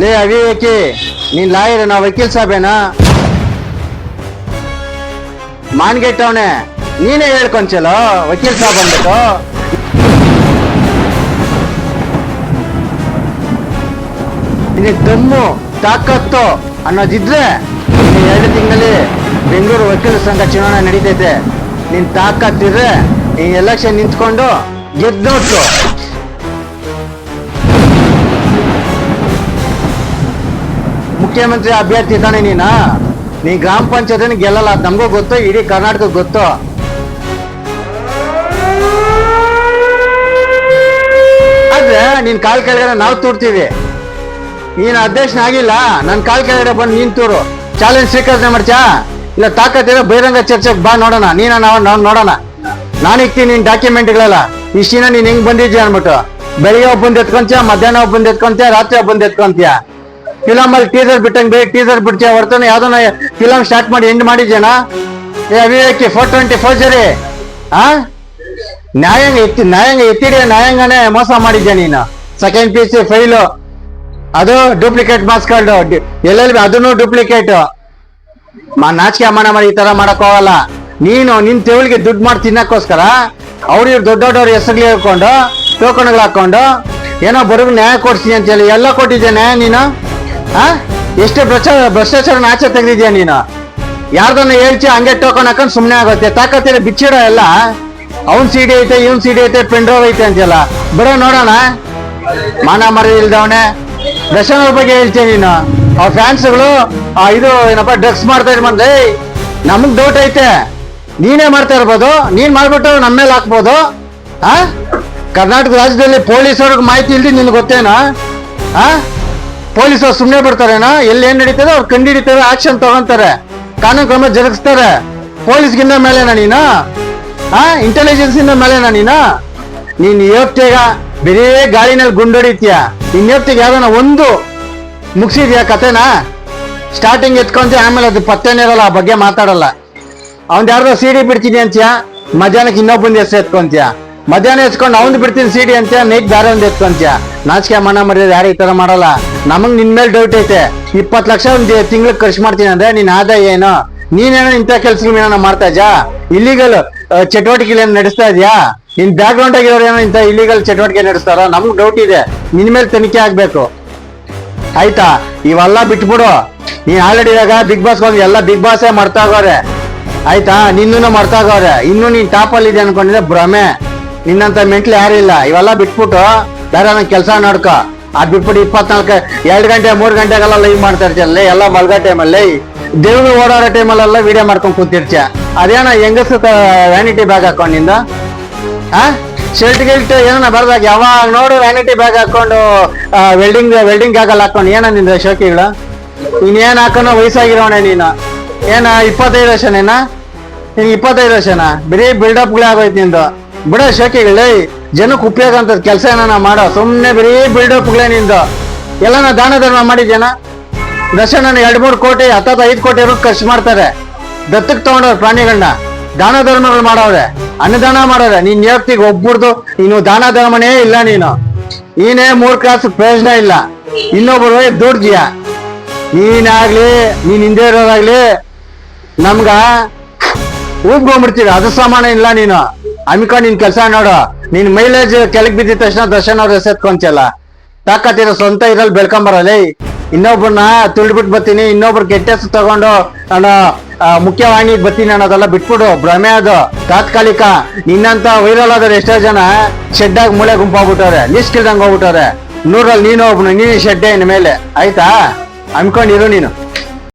ಲೇ ಅವಿವೇಕಿ, ನೀನ್ ಲಾಯರ್ ನಾ ವಕೀಲ್ ಸಾಬೇನಾ ಮಾನ್ಗೆಟ್ಟವನೆ, ನೀನೇ ಹೇಳ್ಕೊಂಚಲೋ, ವಕೀಲ್ ಸಾಬ್ ಅಂದ್ಬಿಟ್ಟು? ನಿನಗೆ ದಮ್ಮು, ತಾಕತ್ತು ಅನ್ನೋದಿದ್ರೆ ಎರಡು ತಿಂಗಳಲ್ಲಿ ಬೆಂಗಳೂರು ವಕೀಲ ಸಂಘ ಚುನಾವಣೆ ನಡೀತೈತೆ. ನಿನ್ ತಾಕತ್ತಿದ್ರೆ ನೀನ್ ಎಲೆಕ್ಷನ್ ನಿಂತ್ಕೊಂಡು ಗೆದ್ದೋಟು. ಮುಖ್ಯಮಂತ್ರಿ ಅಭ್ಯರ್ಥಿ ತಾನೆ ನೀನಾ? ನೀ ಗ್ರಾಮ ಪಂಚಾಯತ್ ಗೆಲ್ಲಲ್ಲ. ನಮಗೂ ಗೊತ್ತು, ಇಡೀ ಕರ್ನಾಟಕ ಗೊತ್ತು? ಆದ್ರೆ ನಿನ್ ಕಾಲ್ ಕೆಳಗಡೆ ನಾವು ತೂರ್ತೀವಿ. ನೀನ್ ಅಧ್ಯಕ್ಷನಾಗಿಲ್ಲ ನನ್ ಕಾಲ್ ಕೆಳಗಡೆ ಬಂದು ನೀನ್ ತೂರು. ಚಾಲೆಂಜ್ ಸ್ವೀಕರಣೆ ಮಾಡ್ತಾ ಇಲ್ಲ, ತಾಕತ್ತಿರೋ ಬಹಿರಂಗ ಚರ್ಚೆಗೆ ಬಾ ನೋಡೋಣ. ನೀನ ನಾವು ನಾವು ನೋಡೋಣ. ನಾನು ಇಕ್ತೀನಿ ನಿನ್ ಡಾಕ್ಯುಮೆಂಟ್ಗಳೆಲ್ಲ. ಇಷ್ಟಿನ ನೀನ್ ಹೆಂಗ್ ಬಂದಿದ್ಯಾ ಅನ್ಬಿಟ್ಟು ಬೆಳಿಗ್ಗೆ ಬಂದ್ ಎತ್ಕೊಂತ್ಯಾ, ಮಧ್ಯಾಹ್ನ ಬಂದ್ ಎತ್ಕೊಂತೀಯ, ರಾತ್ರಿ ಬಂದು ಎತ್ಕೊಂತೀಯ? ಫಿಲಮ್ ಅಲ್ಲಿ ಟೀಸರ್ ಬಿಟ್ಟಂಗೆ ಬೇಗ ಟೀಸರ್ ಬಿಡ್ತೀಯ ಹೊರತಾನೆ. ಯಾವ್ದನ್ನ ಫಿಲಮ್ ಸ್ಟಾರ್ಟ್ ಮಾಡಿ ಎಂಡ್ ಮಾಡಿದ್ಯಾನ? ಏ ಅವಿವೇಕಿ ಫೋರ್ ಟ್ವೆಂಟಿ ಫೋರ್ ಜರಿ ಆ? ನ್ಯಾಯಾಂಗ ಎತ್ತಿ, ನ್ಯಾಯಾಂಗ ಎತ್ತಿಡಿಯ ನ್ಯಾಯಾಂಗನೇ ಮೋಸ ಮಾಡಿದ್ಯಾ ನೀನು? ಸೆಕೆಂಡ್ ಪಿ ಸಿ ಫೈಲು ಅದು ಡೂಪ್ಲಿಕೇಟ್ ಮಾರ್ಕ್ಸ್ ಕಾರ್ಡ್ ಎಲ್ಲೆಲ್ಲಿ ಅದನ್ನು ಡೂಪ್ಲಿಕೇಟ್ ಮಾ, ನಾಚಿಕೆ ಅಮ್ಮನ ಮಾಡಿ ಈ ತರ ಮಾಡಕ್ ಹೋಗಲ್ಲ ನೀನು ನಿನ್ ತೆವಳಿಗೆ ದುಡ್ಡು ಮಾಡಿ ತಿನ್ನಕ್ಕೋಸ್ಕರ ಅವ್ರ ಇವ್ರು ದೊಡ್ಡ ದೊಡ್ಡವ್ರ ಹೆಸರು ಹೇಳ್ಕೊಂಡು ಟೋಕನ್ಗಳು ಹಾಕೊಂಡು, ಏನೋ ಬರೋಗ್ ನ್ಯಾಯ ಕೊಡ್ತೀನಿ ಅಂತ ಹೇಳಿ ಎಲ್ಲ ಕೊಟ್ಟಿದ್ದೆ ನ್ಯಾಯ ನೀನು? ಆ? ಎಷ್ಟು ಭ್ರಷ್ಟ ಭ್ರಷ್ಟಾಚಾರ ಆಚೆ ತೆಗೆದಿದ್ಯಾ ನೀನು? ಯಾರ್ದನ್ನ ಹೇಳ್ತಿ ಹಂಗೆ ಟೋಕನ್ ಹಾಕೊಂಡು ಸುಮ್ಮನೆ ಆಗುತ್ತೆ. ತಾಕತ್ತಿರ ಬಿಚ್ಚಿಡ ಎಲ್ಲ ಅವ್ನ್ ಸಿಡಿ ಐತೆ, ಇವ್ನ್ ಸಿಡಿ ಐತೆ ಪೆಂಡ್ರೋವ್ ಐತೆ ಅಂತೆಲ್ಲ ಬರೋ ನೋಡೋಣ. ಮಾನ ಮರ ಇಲ್ದವನೆ. ದರ್ಶನ್ ಬಗ್ಗೆ ಹೇಳ್ತೀನಿ ನೀನು? ಅವ್ರ ಫ್ಯಾನ್ಸ್ಗಳು ಇದು ಏನಪ್ಪ ಡ್ರಗ್ಸ್ ಮಾಡ್ತಾ ಇರ್ ಬಂದೆ ನಮಗ್ ಡೌಟ್ ಐತೆ. ನೀನೇ ಮಾಡ್ತಾ ಇರ್ಬೋದು. ನೀನ್ ಮಾಡ್ಬಿಟ್ಟು ನಮ್ಮ ಮೇಲೆ ಹಾಕ್ಬೋದು. ಆ? ಕರ್ನಾಟಕ ರಾಜ್ಯದಲ್ಲಿ ಪೊಲೀಸವ್ರಿಗೆ ಮಾಹಿತಿ ಇಲ್ದಿ ನಿನ್ಗೆ ಗೊತ್ತೇನಾ? ಆ? ಪೊಲೀಸರು ಸುಮ್ಮನೆ ಬಿಡ್ತಾರೇನಾ ಎಲ್ಲಿ ಏನ್ ನಡೀತದೆ? ಅವ್ರು ಕಂಡು ಹಿಡಿತಾರೆ, ಆಕ್ಷನ್ ತಗೊಂತಾರೆ. ಕಾನೂನು ಕ್ರಮ ಜರುಗಿಸ್ತಾರೆ. ಪೊಲೀಸ್ಗಿಂತ ಮೇಲೆನಾ ನೀನು? ಆ ಇಂಟೆಲಿಜೆನ್ಸ್ ಇಂದ ಮೇಲೆನಾ ನೀನು? ನೀನ್ ಯೋಗ ಬೇರೆ ಗಾಳಿನಲ್ಲಿ ಗುಂಡೊಡಿತೀಯ? ನಿನ್ ಯೋಗ ಯಾವ್ದಾನ ಒಂದು ಮುಗಿಸಿದ್ಯಾ ಕತೆನಾ ಸ್ಟಾರ್ಟಿಂಗ್ ಎತ್ಕೊಂತ, ಆಮೇಲೆ ಅದು ಪತ್ತೆನೇ ಇರಲ್ಲ, ಆ ಬಗ್ಗೆ ಮಾತಾಡಲ್ಲ. ಅವ್ನ್ ಯಾರ್ದೋ ಸಿಡಿ ಬಿಡ್ತೀನಿ ಅಂತೀಯ? ಮಧ್ಯಾಹ್ನಕ್ಕೆ ಇನ್ನೊಬ್ಬಂದು ಹೆಸರು ಎತ್ಕೊಂತೀಯ? ಮಧ್ಯಾಹ್ನ ಎಚ್ಕೊಂಡು ಅವನ್ ಬಿಡ್ತೀನಿ ಸಿಡಿ ಅಂತ್ಯ ನೈಟ್ ಒಂದ್ ಎತ್ತು ಅಂತ ನಾಚಿಕೆ ಮನ ಮರ್ಯಾದ ಯಾರು ಈ ತರ ಮಾಡಲ್ಲ. ನಮಗ್ ನಿನ್ ಮೇಲೆ ಡೌಟ್ ಐತೆ. ಇಪ್ಪತ್ ಲಕ್ಷ ಒಂದು ತಿಂಗ್ಳಿಗೆ ಖರ್ಚು ಮಾಡ್ತೀನಿ ಅಂದ್ರೆ ನಿನ್ ಆದಾಯ ಏನು? ನೀನೇನೋ ಇಂಥ ಕೆಲ್ಸಗಳನ್ನ ಮಾಡ್ತಾ ಇದ್ಯಾ? ಇಲ್ಲಿಗಲ್ ಚಟುವಟಿಕೆಗಳನ್ನ ನಡೆಸ್ತಾ ಇದ್ಯಾ? ನಿನ್ ಬ್ಯಾಕ್ ಗ್ರೌಂಡ್ ಆಗಿರೋರು ಏನೋ ಇಂಥ ಇಲ್ಲಿಗಲ್ ಚಟುವಟಿಕೆ ನಡೆಸ್ತಾರ, ನಮ್ಗ್ ಡೌಟ್ ಇದೆ. ನಿನ್ ಮೇಲೆ ತನಿಖೆ ಆಗ್ಬೇಕು. ಆಯ್ತಾ? ಇವೆಲ್ಲ ಬಿಟ್ಬಿಡು. ನೀನ್ ಆಲ್ರೆಡಿ ಇವಾಗ ಬಿಗ್ ಬಾಸ್ ಹೋಗಿ ಎಲ್ಲ ಬಿಗ್ ಬಾಸೇ ಮಾಡ್ತಾಗೋರೆ ಆಯ್ತಾ? ನಿನ್ನೂ ಮಾಡ್ತಾಗೋರೆ ಇನ್ನು ನೀನ್ ಟಾಪ್ ಅಲ್ಲಿ ಇದೆ ಅನ್ಕೊಂಡಿದ್ರೆ ಭ್ರಮೆ. ನಿನ್ನಂತ ಮೆಂಟ್ಲಿ ಯಾರು ಇಲ್ಲ. ಇವೆಲ್ಲ ಬಿಟ್ಬಿಟ್ಟು ಬೇರೆ ನನ್ ಕೆಲಸ ನೋಡ್ಕೊ. ಅದ್ ಬಿಟ್ಬಿಟ್ಟು ಇಪ್ಪತ್ನಾಲ್ಕು, ಎರಡು ಗಂಟೆ, ಮೂರು ಗಂಟೆಗೆಲ್ಲ ಲೈವ್ ಮಾಡ್ತಾ ಇರ್ತೀಯಲ್ಲ ಎಲ್ಲ ಮಲ್ಗೋ ಟೈಮಲ್ಲಿ ದೇವ್ರು ಓಡಾಡೋ ಟೈಮಲ್ಲೆಲ್ಲ ವಿಡಿಯೋ ಮಾಡ್ಕೊಂಡು ಕೂತಿರ್ತೀಯ. ಅದೇನ ಹೆಂಗಸ ವ್ಯಾನಿಟಿ ಬ್ಯಾಗ್ ಹಾಕೊಂಡಿಂದ ಆ? ಶರ್ಟ್ ಗಿಲ್ಟ್ ಏನೋ ಬರ್ದಾಗ? ಯಾವಾಗ ನೋಡು ವ್ಯಾನಿಟಿ ಬ್ಯಾಗ್ ಹಾಕೊಂಡು ವೆಲ್ಡಿಂಗ್ ವೆಲ್ಡಿಂಗ್ ಬ್ಯಾಗಲ್ಲಿ ಹಾಕೊಂಡು ಏನ ನಿಂದ ಶೋಕಿಗಳು? ಇನ್ನೇನ್ ಹಾಕೊಂಡು ವಯಸ್ಸಾಗಿರೋಣ ನೀನು. ಏನ ಇಪ್ಪತ್ತೈದು ವರ್ಷನೇನಾ? ನಿನ್ ಇಪ್ಪತ್ತೈದು ವರ್ಷನಾ? ಬರೀ ಬಿಲ್ಡಪ್ಗಳೇ ಆಗೋಯ್ತು ನಿಂದು. ಬಿಡ ಶಾಖೆಗಳೇ, ಜನಕ್ಕೆ ಉಪಯೋಗ ಅಂತ ಕೆಲಸ ಏನಾನ ಮಾಡೋ. ಸುಮ್ಮನೆ ಬರೀ ಬಿಲ್ಡಪ್ಗಳೇ ನಿಂದು. ಎಲ್ಲನ ದಾನ ಧರ್ಮ ಮಾಡಿದ್ಯಾನ? ದರ್ಶನ ಎರಡು ಮೂರು ಕೋಟಿ, ಹತ್ತತ್ತು ಐದು ಕೋಟಿ ಇರೋ ಖರ್ಚು ಮಾಡ್ತಾರೆ. ದತ್ತಕ್ಕೆ ತಗೊಂಡವ್ರ ಪ್ರಾಣಿಗಳನ್ನ ದಾನ ಧರ್ಮಗಳು ಮಾಡವ್ರೆ. ಅನ್ನದಾನ ಮಾಡೋರೆ ನೀನ್ ಹೇಳ್ತಿಗೆ ಒಬ್ಬರದು, ನೀನು ದಾನ ಧರ್ಮನೇ ಇಲ್ಲ ನೀನು. ನೀನೇ ಮೂರ್ ಕ್ಲಾಸ್ ಪ್ರಯೋಜನ ಇಲ್ಲ. ಇನ್ನೊಬ್ಬರು ದುಡ್ದಿಯ ನೀನಾಗ್ಲಿ, ನೀನ್ ಹಿಂದೆ ಇರೋದಾಗ್ಲಿ, ನಮ್ಗ ಊದ್ಕೊಂಡ್ಬಿಡ್ತೀವಿ ಅದು ಸಮಾನ ಇಲ್ಲ ನೀನು. ಅಮ್ಕೊಂಡು ನಿನ್ ಕೆಲಸ ನೋಡು. ನಿನ್ ಮೈಲೇಜ್ ಕೆಳಗ್ ಬಿದ್ದಿದ ತಕ್ಷಣ ದರ್ಶನ ಅವ್ರ ಎಸೆತ್ಕೊಂತಿಯಲ್ಲ ತಾಕತ್ತಿರೋ ಸ್ವಂತ ಇದ್ರಲ್ಲಿ ಬೆಳ್ಕೊಂಬರಲ್ಲ ಇನ್ನೊಬ್ಬರನ್ನ ತುಳಿದ್ಬಿಟ್ಟು ಬರ್ತೀನಿ, ಇನ್ನೊಬ್ರು ಕೆಟ್ಟ ಹೆಸರು ತಗೊಂಡು ನಾನು ಮುಖ್ಯವಾಹಿನಿ ಬರ್ತೀನಿ ಅನ್ನೋದೆಲ್ಲ ಬಿಟ್ಬಿಡು. ಭ್ರಮೆ ಅದು. ತಾತ್ಕಾಲಿಕ. ನಿನ್ನಂತ ವೈರಲ್ ಆದ್ರೆ ಎಷ್ಟೋ ಜನ ಶೆಡ್ ಆಗಿ ಮೂಳೆ ಗುಂಪಾಗ್ಬಿಟ್ಟವ್ರೆ ಇಲ್ದಂಗೆ ಹೋಗ್ಬಿಟ್ಟವ್ರೆ. ನೂರಲ್ಲಿ ನೀನು ಒಬ್ನು, ನೀನು ಶೆಡ್ಡೆ ಇನ್ ಮೇಲೆ. ಆಯ್ತಾ? ಅನ್ಕೊಂಡಿರು ನೀನು.